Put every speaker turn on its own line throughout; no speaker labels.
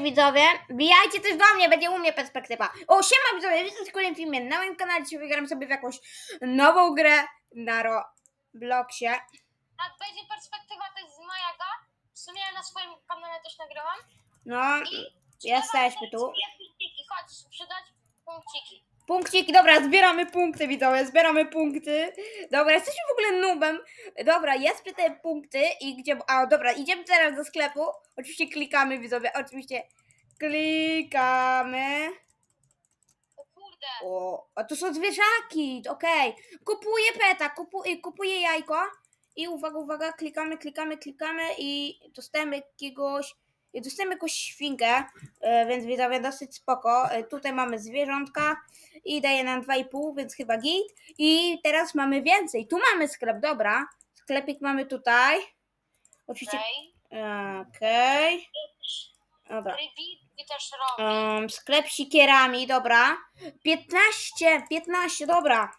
widzowie, wbijajcie też do mnie, będzie u mnie perspektywa. O, siema widzowie, witam w kolejnym filmie na moim kanale. Dzisiaj wygram sobie w jakąś nową grę na Robloxie.
Jak będzie perspektywa, to jest z Majaga. W sumie ja na swoim kanale też nagrałam.
No, jesteśmy tu.
Punkciki, chodź, sprzedać punkciki.
Punkciki, dobra, zbieramy punkty widzowie, zbieramy punkty. Dobra, jesteśmy w ogóle nubem. Dobra, jest te punkty i gdzie... A, dobra, idziemy teraz do sklepu. Oczywiście klikamy widzowie, oczywiście klikamy.
O kurde.
O, a to są zwierzaki, okej. Kupuję peta, kupu, y, kupuję jajko i uwaga, uwaga, klikamy, klikamy, klikamy i dostajemy jakiegoś, i dostajemy jakąś świnkę, e, więc widzowie dosyć spoko. E, tutaj mamy zwierzątka i daje nam 2,5, więc chyba git. I teraz mamy więcej, tu mamy sklep, dobra. Sklepik mamy tutaj. Oczywiście,
Okej.
Dobra. Um, sklep sikierami, dobra. 15, 15, dobra.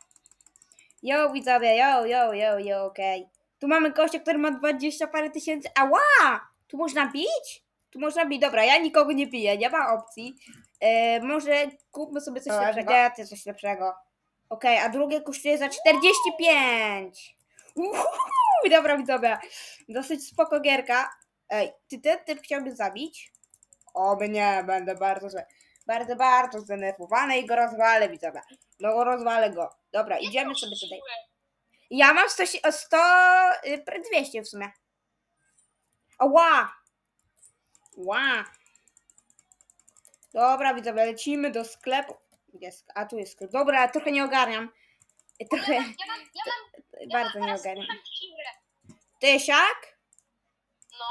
Yo, widzowie, yo, yo, yo, yo, okej. Tu mamy gościa, który ma 20 parę tysięcy. Ała! Tu można bić? Tu można bić, dobra, ja nikogo nie biję, nie ma opcji. E, może kupmy sobie coś lepszego. Ja ty coś lepszego. Okej, a drugie kosztuje za 45. Uhu, dobra, widzowie. Dosyć spoko gierka. Ej, ty ten typ chciałby zabić? O mnie, będę bardzo, złe- bardzo, bardzo zdenerwowany i go rozwalę, widzowie. No go rozwalę go. Dobra, idziemy sobie tutaj. Ja mam 100, si- o 100, y, pr- 200 w sumie. Ła! Ła! Dobra, widzowie, lecimy do sklepu. Jest, a tu jest sklep. Dobra, trochę nie ogarniam. Y, Trochę,
Ja mam, ja mam, ja mam,
bardzo
ja
nie
mam
ogarniam.
teraz siłę.
Tysiak?
No.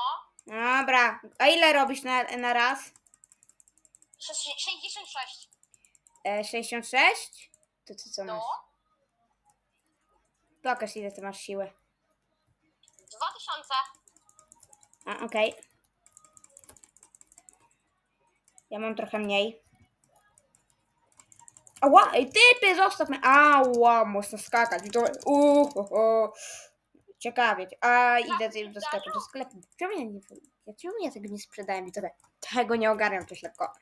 Dobra, a ile robisz na, na raz?
Sze- 66.
E, 66? To ty co masz?
No.
Pokaż ile ty masz siły.
2000.
A, okej. Ja mam trochę mniej. Ała, ej typy, zostaw mnie. Ała, można skakać. Uhoho. Ciekawie. A, idę do sklepu, do sklepu. Czemu ja nie, ja- czemu ja tego nie sprzedałem? To tego nie ogarniam też lekko.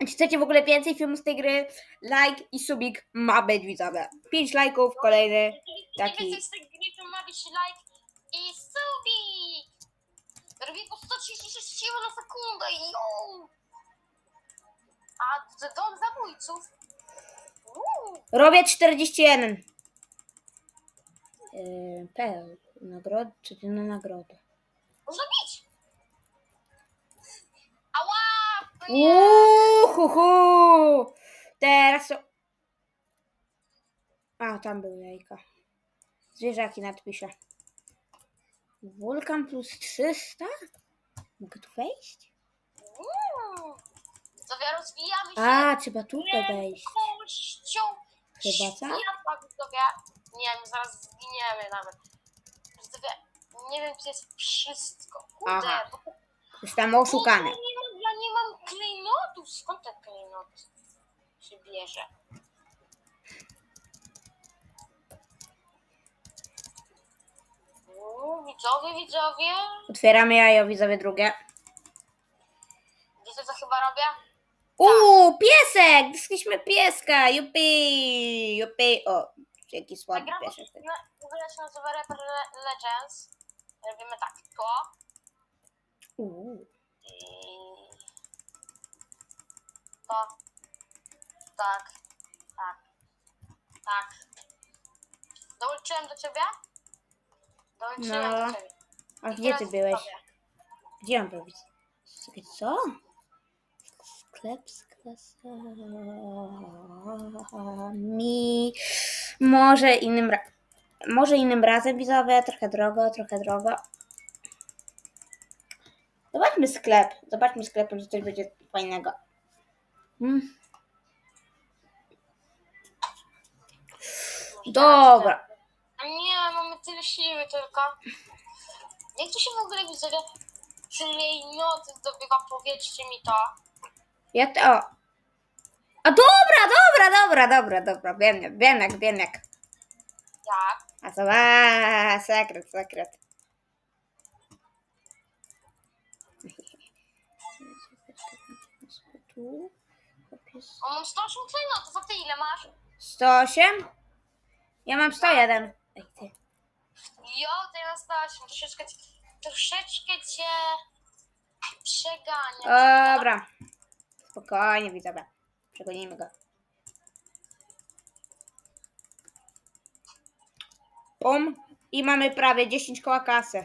Jeśli chcecie w ogóle więcej filmów z tej gry, like i subik ma być widzowie. 5 lajków, kolejny. Taki.
Więcej z tej gry, to ma być like i subik. Robię po 136 sił na sekundę. Yo. A to dom zabójców. Uuu.
Robię 41. Yy, Peł. Nagrody, codzienne nagrody.
Można bić. Ała. To nie.
Uhuhu! Teraz są... A, tam były jajka. Zwierzaki nadpiszę. Wulkan plus 300? Mogę tu wejść?
Sobie rozwijamy się.
A, trzeba tutaj wejść.
Kością.
Chyba tak?
Światła widzowie. Nie wiem, zaraz zginiemy nawet. Widzowie, nie wiem, czy jest wszystko. Kurde,
Aha.
bo to-
Zostałem oszukany.
Ja nie, mam, ja nie mam klejnotów. Skąd te klejnoty się bierze? Uuu, widzowie, widzowie.
Otwieramy jajo, widzowie drugie.
Wiecie, co chyba robię?
Uuu, piesek! Dostaliśmy pieska! Jupi! Jupi! O, jaki słaby
Nagramy
piesek.
na, w ogóle się nazywa Rapper Le- Legends. Robimy tak, to
Uuu.
i to, tak, tak, tak. Dołączyłem do ciebie? Dołączyłem
No.
do ciebie.
A
I
gdzie ty byłeś?
tobie.
Gdzie mam powiedzieć? Czekaj, co? Sklep z klasami. Może innym ra- Może innym razem widzowie, trochę drogo, trochę drogo. Zobaczmy sklep. Zobaczmy sklep, może coś będzie fajnego. Hmm. Dobra.
Nie, mamy tyle siły tylko. Jak to się w ogóle widzowie klejnoty zdobywa? Powiedzcie mi to.
Ja to. A dobra, dobra, dobra, dobra, dobra. Wiem, jak, wiem jak, wiem jak.
Jak?
A to a, sekret, sekret. tu.
O, mam 108 klejnotów, a ty ile masz?
108? Ja mam 101. Ej, ty.
Jo, ty mam 108, troszeczkę, troszeczkę cię przegania.
Dobra. Spokojnie, widzowie. Przegonimy go. Pum. I mamy prawie 10 koła kasy.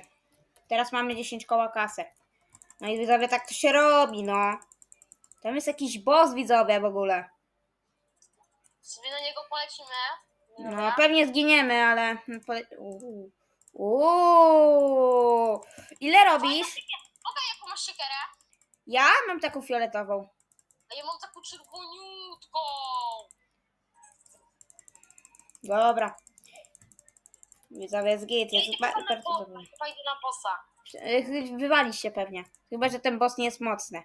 Teraz mamy 10 koła kasy. No i widzowie, tak to się robi, no. Tam jest jakiś boss, widzowie, w ogóle.
Sobie do niego polecimy.
No, pewnie zginiemy, ale... pole- Uuu. Uuu. Ile robisz?
Okej, jaką masz siekierę?
Ja mam taką fioletową.
A ja mam taką czerwoniutką.
Dobra. Widzowie, jest git, ba-
na
bardzo dobry.
chyba idę na bossa.
Ch- Wywalisz się pewnie. Chyba, że ten boss nie jest mocny.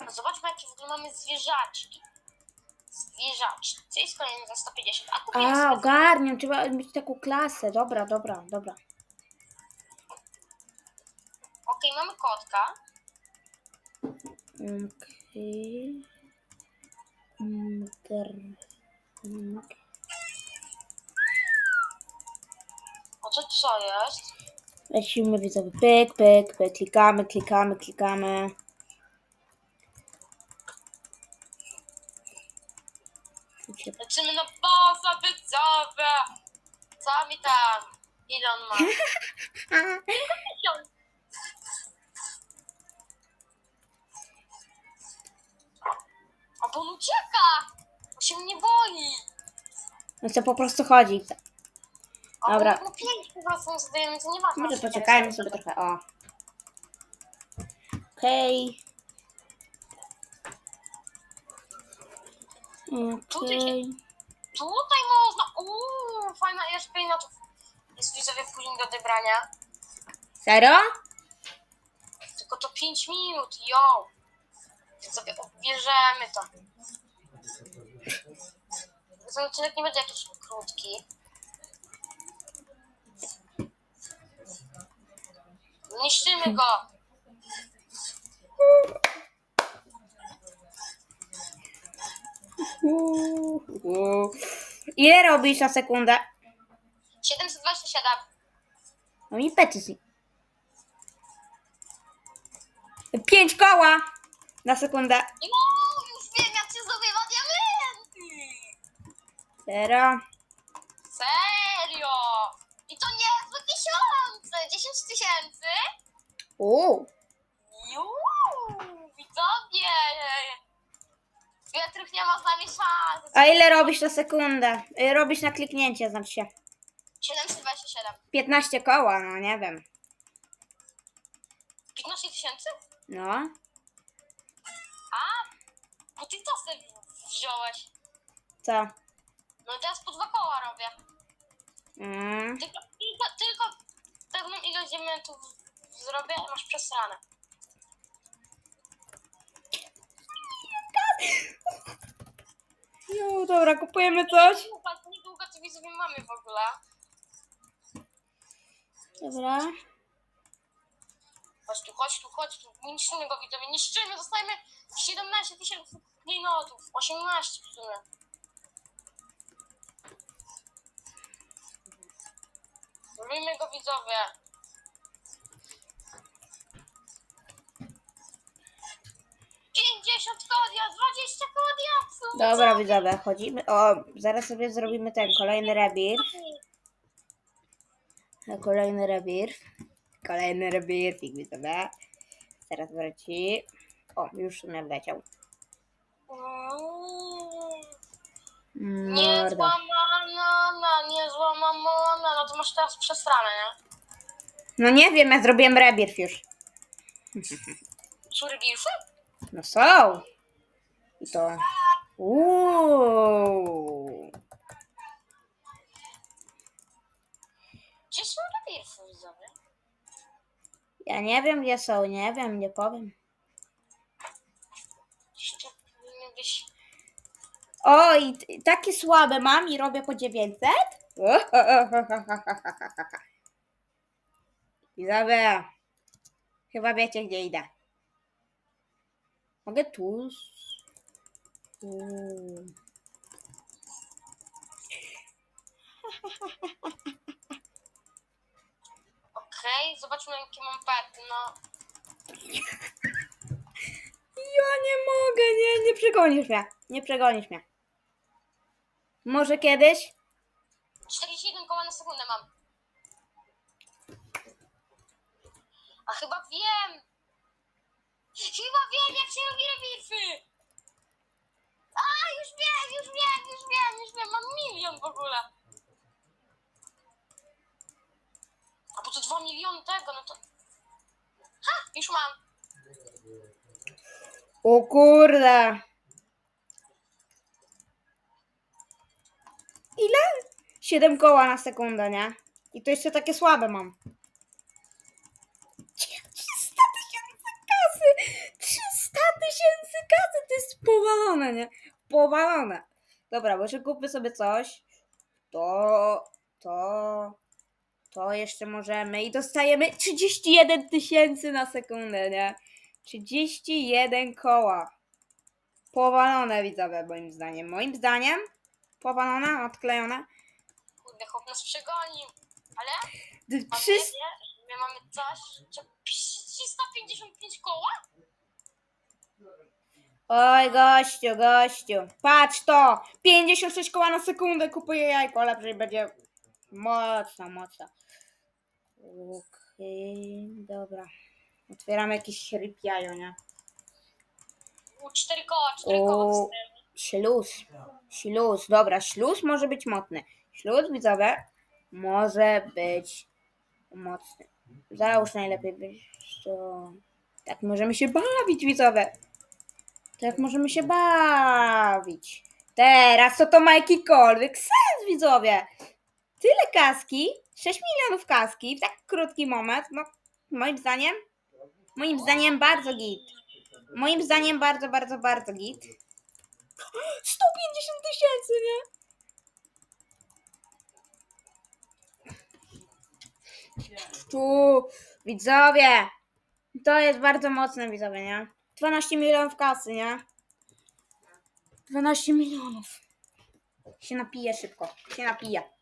No zobaczmy, jakie w ogóle mamy zwierzaczki. Zwierzaczki. Co jest kolejny za 150? A kupiłem
A,
sobie...
ogarniam, trzeba mieć taką klasę. Dobra, dobra, dobra.
Okej, mamy kotka.
Okej. Mm, ter- mm.
O co co jest?
Lecimy widzowie. Pyk, pyk, pyk. Klikamy, klikamy, klikamy.
Lecimy na bossa, widzowie! Co mi tam? Ile on ma? Bo on ucieka! On się mnie boi!
No co po prostu chodzi.
A
Dobra.
bo mu pięć po prostu nie zadajemy, to nieważne.
Może
on się
poczekajmy sobie trochę. O. Okej. Okej.
Tutaj można. Uuu, fajna jest klejnotów. Jest widzowie później do odebrania.
Serio?
Tylko to 5 minut, yo! Widzowie, odbierzemy to. Ten odcinek nie będzie jakiś krótki. Niszczymy go!
Ile robisz na sekundę?
727.
No mi petycji. Pięć koła na sekundę.
Jo, już wiem jak się zdobywa diamenty!
Serio?
Serio! I to nie za tysiące! 10 tysięcy?
Uuu.
Juuu, widzowie! Piotruch nie ma z nami szans.
A ile robisz na sekundę? Y, Robisz na kliknięcie, znaczy się.
727.
15 koła, no nie wiem.
15 tysięcy?
No.
A, ty to sobie wziąłeś.
Co?
No teraz po dwa koła robię.
Mm.
Tylko, tylko, tylko pewną ilość diamentów zrobię masz przesrane.
No dobra, kupujemy coś.
Niedługo to widzowie mamy w ogóle.
Dobra.
Chodź tu, chodź tu, chodź tu. Niszczymy go widzowie, niszczymy, dostajemy 17 tysięcy klejnotów. 18 w sumie. Robimy go widzowie. Pięćdziesiąt kodia, 20 kodiaksów!
Dobra, widzowie, chodzimy. O, zaraz sobie zrobimy ten kolejny rebir. Kolejny rebir. Kolejny rebir, widzowie. Teraz wróci. O, już nie wleciał.
Mm,
Mordo.
Niezłamana, na, niezłamana, no to masz teraz przesrane, nie?
No nie wiem, ja zrobiłem rebirth już.
Sury wilfy?
No są. I to... Uuu.
Gdzie są?
Ja nie wiem, gdzie są, nie wiem, nie powiem.
Jeszcze być...
T- takie słabe mam i robię po 900? Izabela, chyba wiecie, gdzie idę. Mogę tu. Uuu.
Okej, zobaczmy jakie mam pety, no.
Ja nie mogę, nie, nie przegonisz mnie. Nie przegonisz mnie. Może kiedyś?
41 koła na sekundę mam. A chyba wiem! Chyba wiem, jak się robi rebirfy! A, już wiem, już wiem, już wiem, już wiem, mam milion w ogóle. A bo to 2 miliony tego, no to... Ha, już mam.
O kurde. Ile? 7 koła na sekundę, nie? I to jeszcze takie słabe mam. 300 tysięcy kasy! 300 tysięcy kasy! To jest powalone, nie? Powalone. Dobra, może kupmy sobie coś. To, to, to jeszcze możemy. I dostajemy 31 tysięcy na sekundę, nie? 31 koła. Powalone widzowie, moim zdaniem. Moim zdaniem powalone, odklejone.
Kurde, chłop nas przegonił. Ale wiecie, że my mamy coś, że 355 koła?
Oj, gościu, gościu. Patrz to! 56 koła na sekundę kupuję jajko, lepszej będzie mocno, mocno. Okej, dobra. Otwieramy jakieś ryb jajo, nie?
U, 4 koła, 4 koła
O.
dostałem.
Śluz. Śluz, dobra, śluz może być mocny. Śluz, widzowie, może być mocny. Załóż najlepiej być to... Tak możemy się bawić, widzowie. Tak możemy się bawić. Teraz to to ma jakikolwiek sens, widzowie. Tyle kaski, 6 milionów kaski w tak krótki moment, no moim zdaniem, moim zdaniem bardzo git. Moim zdaniem bardzo, bardzo, bardzo git. 150 tysięcy, nie? Tu, widzowie, to jest bardzo mocne, widzowie, nie? 12 milionów kasy, nie? 12 milionów. Się napije szybko, się napije.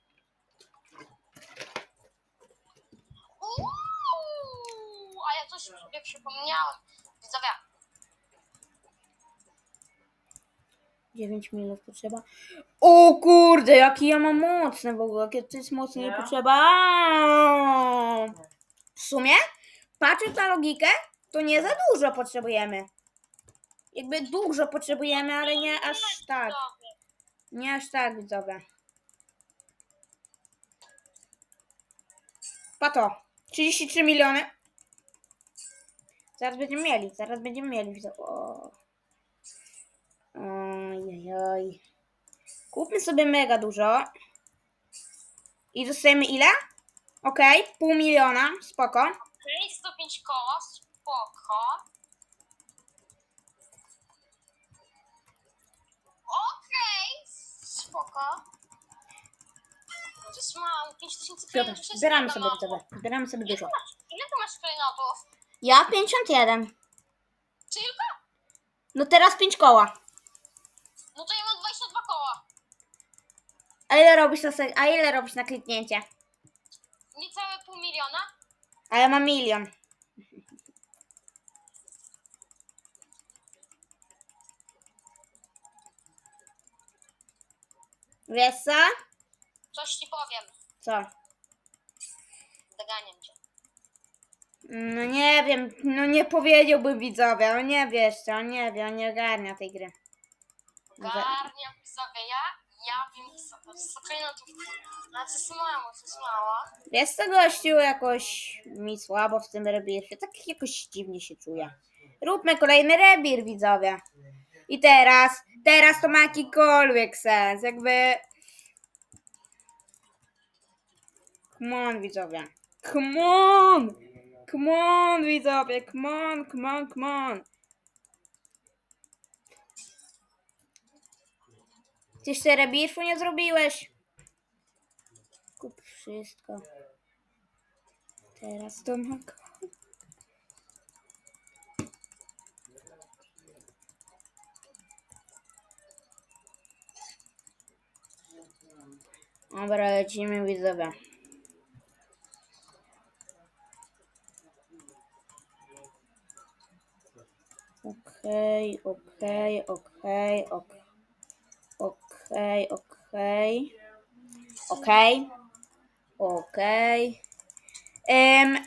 Uuu, a ja coś sobie przypomniałem. Widzowie,
9 milionów potrzeba. O kurde, jaki ja mam mocne w ogóle, jakie to jest mocne nie potrzeba. W sumie, patrząc na logikę, to nie za dużo potrzebujemy. Jakby dużo potrzebujemy, ale nie aż tak. Nie aż tak, widzowie. Pato, 33 miliony. Zaraz będziemy mieli, zaraz będziemy mieli. O. Ojej. Kupmy sobie mega dużo. I dostajemy ile? Okej, pół miliona, spoko.
Okej, 105 koła, spoko. Okej, spoko. Jest mam 5000
Dobra,
klejnotów.
zbieramy sobie, widzowie. Zbieramy sobie dużo.
ile ty masz klejnotów?
Ja 51.
Tylko?
No teraz 5 koła.
No to ja mam 22 koła.
A ile robisz na, se- a ile robisz na kliknięcie?
Niecałe pół miliona.
A ja mam milion. Wiesz co?
Coś ci powiem.
Co?
Zaganiam cię.
No nie wiem, no nie powiedziałbym widzowie, on nie wiesz co, on nie wie, on nie ogarnia tej gry.
Garnia widzowie, ja, ja wiem co, co klejnotów. A co jest mało, co jest
co gościu, jakoś mi słabo w tym rebirfie, tak jakoś dziwnie się czuję. Róbmy kolejny rebir widzowie. I teraz, teraz to ma jakikolwiek sens, jakby... Come on, widzowie. Come on! Come on, widzowie. Come on, come on, come on. Ty jeszcze rebirfu nie zrobiłeś. Kup wszystko. Teraz to ma Dobra, lecimy widzowie. Okej, okej, okej, ok- okej, okej, okej, okej. Em,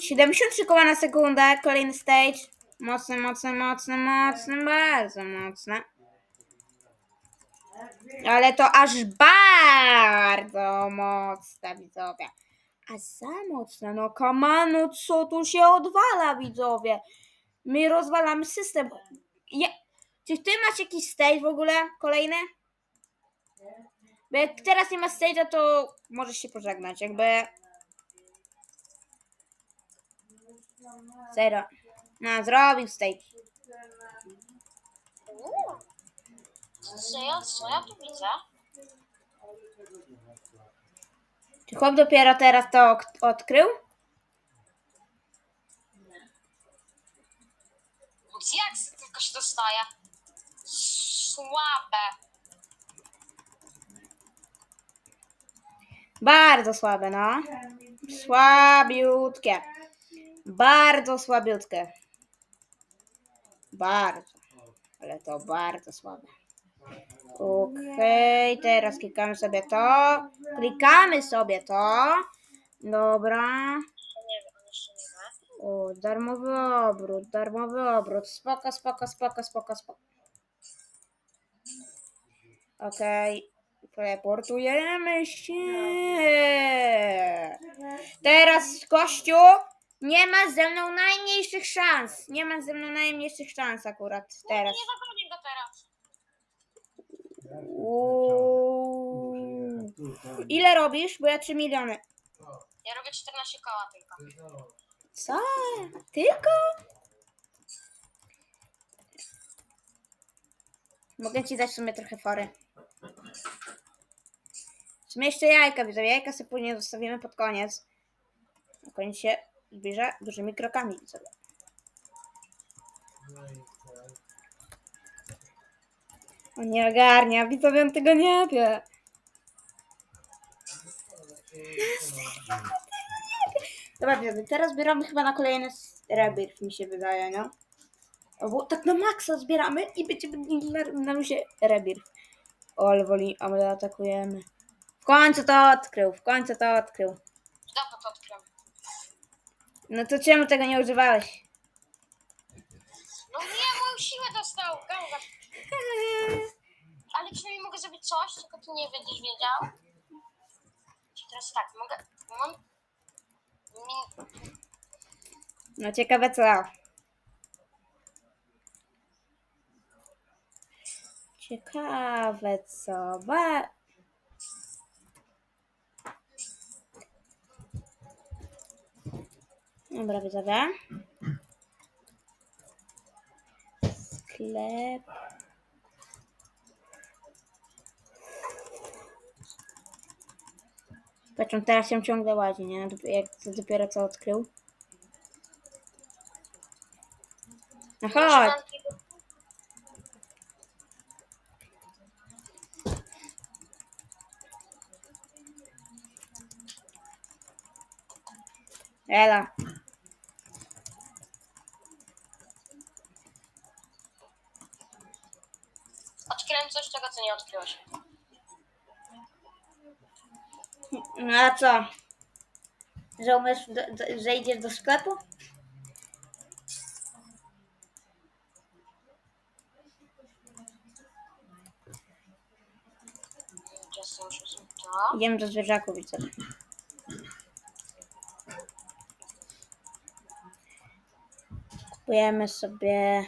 73 koła na sekundę, kolejny stage. Mocne, mocne, mocne, mocne, bardzo mocne. Ale to aż bardzo mocne, widzowie. A za mocne, no kamano, co tu się odwala, widzowie? My rozwalamy system. Ja... Czy ty masz jakiś stage w ogóle kolejny? Bo jak teraz nie ma stage'a, to możesz się pożegnać, jakby... Zero. No, zrobił stage.
Co ja, co ja tu widzę?
Czy chłop dopiero teraz to odkrył?
Jak tylko się dostaje? Słabe.
Bardzo słabe, no. Słabiutkie. Bardzo słabiutkie. Bardzo. Ale to bardzo słabe. Okej, teraz klikamy sobie to. Klikamy sobie to. Dobra.
Nie wiem, on jeszcze nie ma.
O, darmowy obrót, darmowy obrót. Spoko, spoko, spoko, spoko, spoko. Okej. Teleportujemy się. Teraz, gościu, nie ma ze mną najmniejszych szans. Nie ma ze mną najmniejszych szans akurat teraz.
Nie dogonię go teraz.
Uuu. Ile robisz? Bo ja 3 miliony.
Ja robię 14 koła tylko.
Co? Tylko? Mogę ci dać w sumie trochę fory. W sumie jeszcze jajka, widzę. Jajka sobie później zostawimy pod koniec. Na koniec się zbliża dużymi krokami, widzowie. On nie ogarnia, widzowie, on tego nie wie. Dobra, widzowie, teraz zbieramy chyba na kolejny rebirth, mi się wydaje, no. Bo tak na maksa zbieramy i będziemy na, na luzie rebirth. O, ale woli, a my atakujemy. W końcu to odkrył, w końcu to odkrył.
Dawno to odkryłem.
No to czemu tego nie używałeś?
No nie, moją siłę dostał. Gałga. Ale przynajmniej mogę zrobić coś, czego ty nie będziesz wiedział. Teraz tak, mogę... Mam...
No ciekawe co. Ciekawe co. Ba... Dobra, widzowie. Sklep. Patrz, on teraz się ciągle łazi, nie? Jak to dopiero co odkrył. No chodź. Ela.
Odkryłem coś, czego ty nie odkryłeś.
No a co? Że umiesz, do, do, że idziesz do sklepu? Idziemy do zwierzaku, widzę. Kupujemy sobie...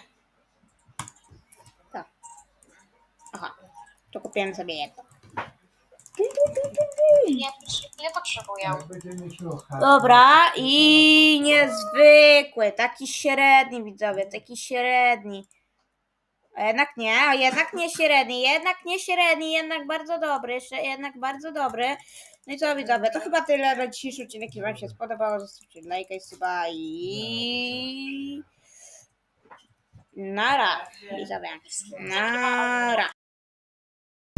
To. Aha. To kupujemy sobie jedno.
Nie, potrzebuję.
Dobra, i niezwykły, taki średni widzowie, taki średni. A jednak nie, a jednak nie średni, jednak nie średni, jednak bardzo dobry, jeszcze jednak bardzo dobry. No i co widzowie, to chyba tyle na dzisiejszy odcinek, jeśli wam się spodobało, zostawcie lajka i suba i... Nara, widzowie. Nara.